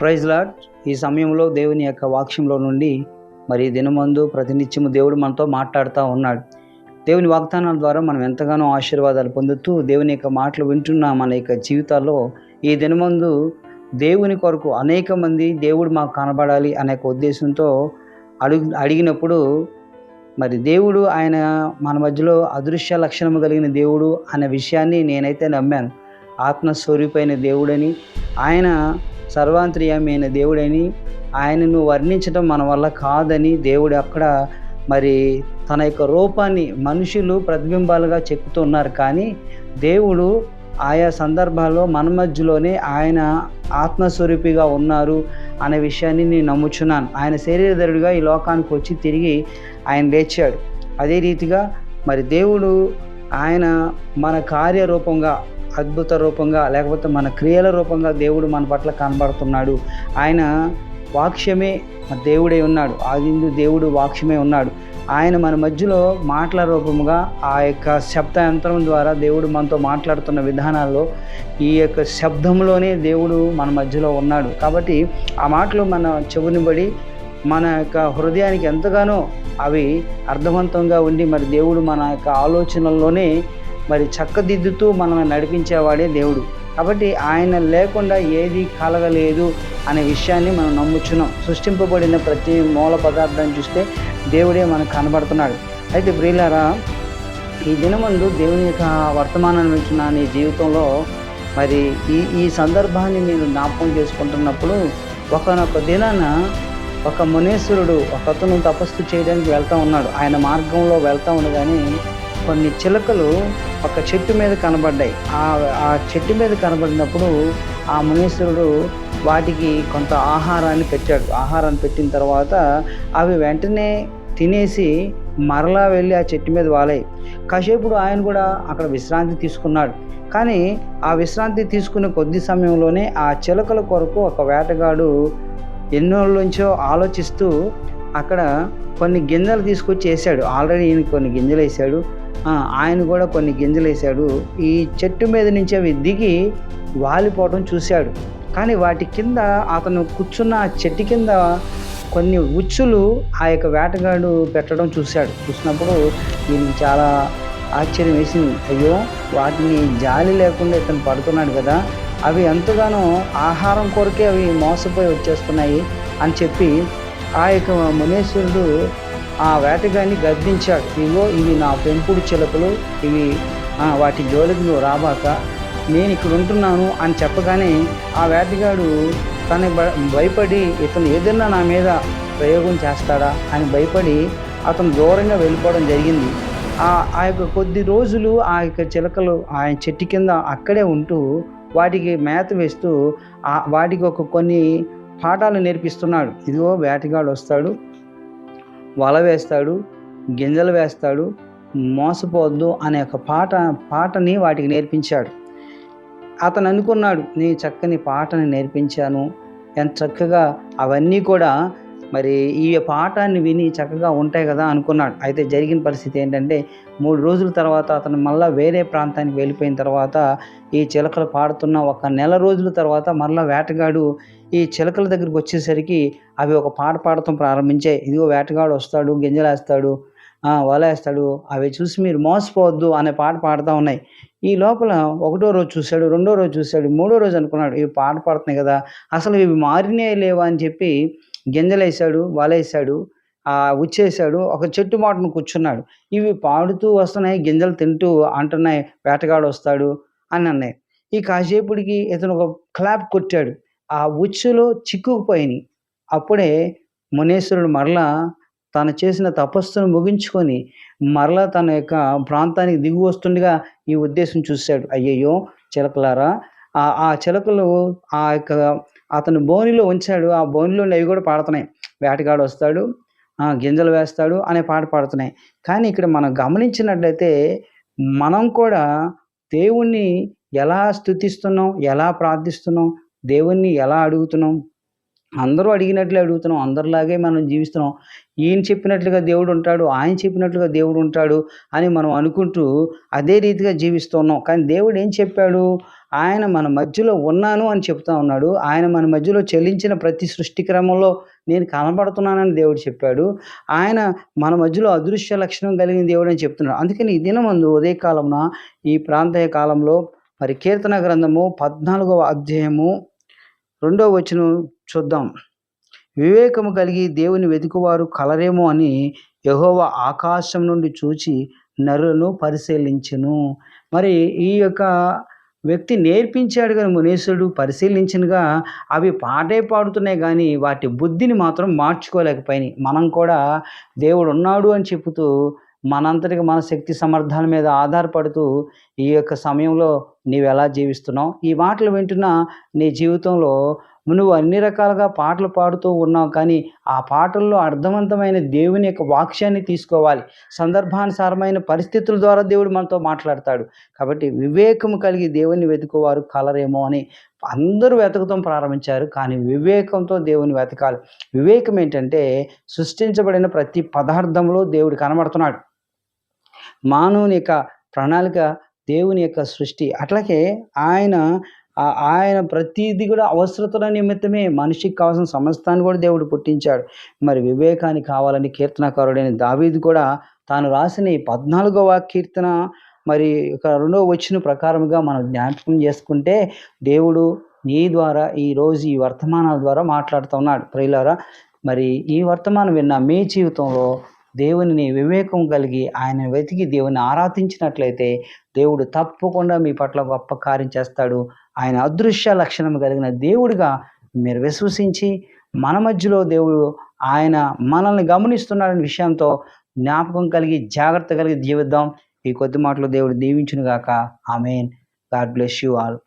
Praise lord. ఈ సమయంలో దేవుని యొక్క వాక్యంలో నుండి మరి దినమందు ప్రతినిత్యము దేవుడు మనతో మాట్లాడుతూ ఉన్నాడు. దేవుని వాగ్దానాల ద్వారా మనం ఎంతగానో ఆశీర్వాదాలు పొందుతూ దేవుని యొక్క మాటలు వింటున్న మన యొక్క జీవితాల్లో. ఈ దినమందు దేవుని కొరకు అనేక మంది దేవుడు మాకు కనబడాలి అనే ఒక ఉద్దేశంతో అడుగు అడిగినప్పుడు మరి దేవుడు ఆయన మన మధ్యలో అదృశ్య లక్షణము కలిగిన దేవుడు అనే విషయాన్ని నేనైతే నమ్మాను. ఆత్మస్వరూపైన దేవుడని ఆయన సర్వాంతర్యమైన దేవుడని ఆయనను వర్ణించడం మన వల్ల కాదని దేవుడు అక్కడ మరి తన యొక్క రూపాన్ని మనుషులు ప్రతిబింబాలుగా చెక్కుతున్నారు. కానీ దేవుడు ఆయా సందర్భాల్లో మన మధ్యలోనే ఆయన ఆత్మస్వరూపిగా ఉన్నారు అనే విషయాన్ని నేను నమ్ముచున్నాను. ఆయన శరీరధరుడిగా ఈ లోకానికి వచ్చి తిరిగి ఆయన లేచాడు. అదే రీతిగా మరి దేవుడు ఆయన మన కార్యరూపంగా అద్భుత రూపంగా లేకపోతే మన క్రియల రూపంగా దేవుడు మన పట్ల కనబడుతున్నాడు. ఆయన వాక్యమే దేవుడే ఉన్నాడు. ఆదిందు దేవుడు వాక్యమే ఉన్నాడు. ఆయన మన మధ్యలో మాటల రూపముగా ఆ యొక్క శబ్ద యంత్రం ద్వారా దేవుడు మనతో మాట్లాడుతున్న విధానాల్లో ఈ యొక్క శబ్దంలోనే దేవుడు మన మధ్యలో ఉన్నాడు. కాబట్టి ఆ మాటలు మన చెవుని బడి మన యొక్క హృదయానికి ఎంతగానో అవి అర్థవంతంగా ఉండి మరి దేవుడు మన యొక్క ఆలోచనల్లోనే మరి చక్కదిద్దుతూ మనల్ని నడిపించేవాడే దేవుడు. కాబట్టి ఆయన లేకుండా ఏది కలగలేదు అనే విషయాన్ని మనం నమ్ముచున్నాం. సృష్టింపబడిన ప్రతి మూల పదార్థాన్ని చూస్తే దేవుడే మనకు కనబడుతున్నాడు. అయితే ప్రియులారా ఈ దినమందు దేవుని యొక్క వర్తమానాన్ని వింటున్న నీ జీవితంలో మరి ఈ ఈ సందర్భాన్ని నేను జ్ఞాపకం చేసుకుంటున్నప్పుడు ఒకనొక దినాన ఒక మునేశ్వరుడు ఒకతను తపస్సు చేయడానికి వెళ్తూ ఉన్నాడు. ఆయన మార్గంలో వెళ్తూ ఉండగానే కొన్ని చిలకలు ఒక చెట్టు మీద కనబడ్డాయి. ఆ చెట్టు మీద కనబడినప్పుడు ఆ మునీశ్వరుడు వాటికి కొంత ఆహారాన్ని పెట్టాడు. ఆహారాన్ని పెట్టిన తర్వాత అవి వెంటనే తినేసి మరలా వెళ్ళి ఆ చెట్టు మీద వాలాయి. కాసేపుడు ఆయన కూడా అక్కడ విశ్రాంతి తీసుకున్నాడు. కానీ ఆ విశ్రాంతి తీసుకునే కొద్ది సమయంలోనే ఆ చిలకల కొరకు ఒక వేటగాడు ఎన్నోళ్ళ ఆలోచిస్తూ అక్కడ కొన్ని గింజలు తీసుకొచ్చి వేసాడు. ఆల్రెడీ ఈయన కొన్ని గింజలు వేసాడు. ఆయన కూడా కొన్ని గింజలు వేశాడు ఈ చెట్టు మీద నుంచి అవి దిగి వాలిపోవడం చూశాడు. కానీ వాటి కింద అతను కూర్చున్న ఆ చెట్టు కింద కొన్ని ఉచ్చులు ఆ యొక్క వేటగాడు పెట్టడం చూశాడు. చూసినప్పుడు ఈయన చాలా ఆశ్చర్యం వేసింది. అయ్యో వాటిని జాలి లేకుండా ఇతను పడుతున్నాడు కదా అవి ఎంతగానో ఆహారం కొరకే అవి మోసపోయి వచ్చేస్తున్నాయి అని చెప్పి ఆ యొక్క మునేశ్వరుడు ఆ వేటగాన్ని గద్దించాడు. ఇగో ఇవి నా పెంపుడు చిలకలు. ఇవి వాటి జోలికి నువ్వు రాబాక నేను ఇక్కడ ఉంటున్నాను అని చెప్పగానే ఆ వేటగాడు తన భయపడి ఇతను ఏదైనా నా మీద ప్రయోగం చేస్తాడా అని భయపడి అతను దూరంగా వెళ్ళిపోవడం జరిగింది. ఆ ఆ యొక్క కొద్ది రోజులు ఆ యొక్క చిలకలు ఆయన చెట్టు కింద అక్కడే ఉంటూ వాటికి మేత వేస్తూ వాటికి ఒక కొన్ని పాఠాలు నేర్పిస్తున్నాడు. ఇదిగో వేటగాడు వస్తాడు. వల వేస్తాడు గింజలు వేస్తాడు మోసపోవద్దు అనే ఒక పాట పాటని వాటికి నేర్పించాడు. అతను అనుకున్నాడు నీ చక్కని పాటని నేర్పించాను ఎంత చక్కగా అవన్నీ కూడా మరి ఈ పాఠాన్ని విని చక్కగా ఉంటాయి కదా అనుకున్నాడు. అయితే జరిగిన పరిస్థితి ఏంటంటే మూడు రోజుల తర్వాత అతను మళ్ళీ వేరే ప్రాంతానికి వెళ్ళిపోయిన తర్వాత ఈ చిలకలు పాడుతున్న ఒక నెల రోజుల తర్వాత మళ్ళీ వేటగాడు ఈ చిలకల దగ్గరికి వచ్చేసరికి అవి ఒక పాట పాడటం ప్రారంభించాయి. ఇదిగో వేటగాడు వస్తాడు గింజలేస్తాడు వలేస్తాడు అవి చూసి మీరు మోసపోవద్దు అనే పాట పాడుతూ ఉన్నాయి. ఈ లోపల ఒకటో రోజు చూశాడు రెండో రోజు చూశాడు మూడో రోజు అనుకున్నాడు ఇవి పాట పాడుతున్నాయి కదా అసలు ఇవి మారినే లేవా అని చెప్పి గింజలేసాడు వలేసాడు ఆ ఉచ్చేసాడు ఒక చెట్టు మాటను కూర్చున్నాడు. ఇవి పాడుతూ వస్తున్నాయి గింజలు తింటూ అంటున్నాయి వేటగాడు వస్తాడు అని అన్నాయి. ఈ కాసేపుడికి ఇతను ఒక క్లాప్ కొట్టాడు. ఆ ఉచ్చులో చిక్కుకుపోయినాయి. అప్పుడే మునేశ్వరుడు మరలా తను చేసిన తపస్సును ముగించుకొని మరలా తన యొక్క ప్రాంతానికి దిగు వస్తుండగా ఈ ఉద్దేశం చూశాడు. అయ్యయ్యో చిలకలారా! ఆ చిలకలు ఆ యొక్క అతను బోనిలో ఉంచాడు. ఆ బోనిలో అవి కూడా పాడుతున్నాయి. వేటగాడు వస్తాడు గింజలు వేస్తాడు అనే పాట పాడుతున్నాయి. కానీ ఇక్కడ మనం గమనించినట్లయితే మనం కూడా దేవుణ్ణి ఎలా స్థుతిస్తున్నాం ఎలా ప్రార్థిస్తున్నాం దేవుణ్ణి ఎలా అడుగుతున్నాం? అందరూ అడిగినట్లే అడుగుతున్నాం. అందరిలాగే మనం జీవిస్తున్నాం. ఈయన చెప్పినట్లుగా దేవుడు ఉంటాడు. ఆయన చెప్పినట్లుగా దేవుడు ఉంటాడు అని మనం అనుకుంటూ అదే రీతిగా జీవిస్తున్నాం. కానీ దేవుడు ఏం చెప్పాడు? ఆయన మన మధ్యలో ఉన్నాను అని చెప్తా ఉన్నాడు. ఆయన మన మధ్యలో చెల్లించిన ప్రతి సృష్టి క్రమంలో నేను కనబడుతున్నానని దేవుడు చెప్పాడు. ఆయన మన మధ్యలో అదృశ్య లక్షణం కలిగిన దేవుడు అని చెప్తున్నాడు. అందుకని ఈ దినమందు ఉదయకాలమున ఈ ప్రాంతీయ కాలంలో మరి కీర్తన గ్రంథము పద్నాలుగవ అధ్యాయము రెండో వచనం చూద్దాం. వివేకము కలిగి దేవుని వెతుకువారు కలరేమో అని యహోవ ఆకాశం నుండి చూచి నరులను పరిశీలించను. మరి ఈ యొక్క వ్యక్తి నేర్పించాడు కానీ మునీశ్వరుడు పరిశీలించినగా అవి పాటే పాడుతున్నాయి కానీ వాటి బుద్ధిని మాత్రం మార్చుకోలేకపోయినాయి. మనం కూడా దేవుడు ఉన్నాడు అని చెబుతూ మనంతటికి మన శక్తి సమర్థాల మీద ఆధారపడుతూ ఈ యొక్క సమయంలో నీవు ఎలా జీవిస్తున్నావు? ఈ మాటలు వింటున్న నీ జీవితంలో నువ్వు అన్ని రకాలుగా పాటలు పాడుతూ ఉన్నావు కానీ ఆ పాటల్లో అర్థవంతమైన దేవుని యొక్క వాక్యాన్ని తీసుకోవాలి. సందర్భానుసారమైన పరిస్థితుల ద్వారా దేవుడు మనతో మాట్లాడతాడు. కాబట్టి వివేకము కలిగి దేవుని వెతుకువారు కలరేమో అని అందరూ వెతకటం ప్రారంభించారు కానీ వివేకంతో దేవుని వెతకాలి. వివేకం ఏంటంటే సృష్టించబడిన ప్రతి పదార్థంలో దేవుడు కనబడుతున్నాడు. మానవుని యొక్క ప్రణాళిక దేవుని యొక్క సృష్టి. అట్లాగే ఆయన ఆయన ప్రతిదీ కూడా అవసరతల నిమిత్తమే మనిషికి కావాల్సిన సమస్తాన్ని కూడా దేవుడు పుట్టించాడు. మరి వివేకాన్ని కావాలని కీర్తనకారుడైన దావీదు కూడా తాను రాసిన ఈ పద్నాలుగవ కీర్తన మరి ఒక రెండవ వచ్చిన ప్రకారముగా మనం జ్ఞాపకం చేసుకుంటే దేవుడు నీ ద్వారా ఈ రోజు ఈ వర్తమానాల ద్వారా మాట్లాడుతున్నాడు ప్రియులారా మరి ఈ వర్తమానం విన్న మీ జీవితంలో దేవునిని వివేకం కలిగి ఆయన వెతికి దేవుని ఆరాధించినట్లయితే దేవుడు తప్పకుండా మీ పట్ల గొప్ప కార్యం చేస్తాడు. ఆయన అదృశ్య లక్షణం కలిగిన దేవుడిగా మీరు విశ్వసించి మన మధ్యలో దేవుడు ఆయన మనల్ని గమనిస్తున్నాడనే విషయంతో జ్ఞాపకం కలిగి జాగ్రత్త కలిగి జీవిద్దాం. ఈ కొద్ది మాటలు దేవుడు దీవించునుగాక. Amen. God bless you all.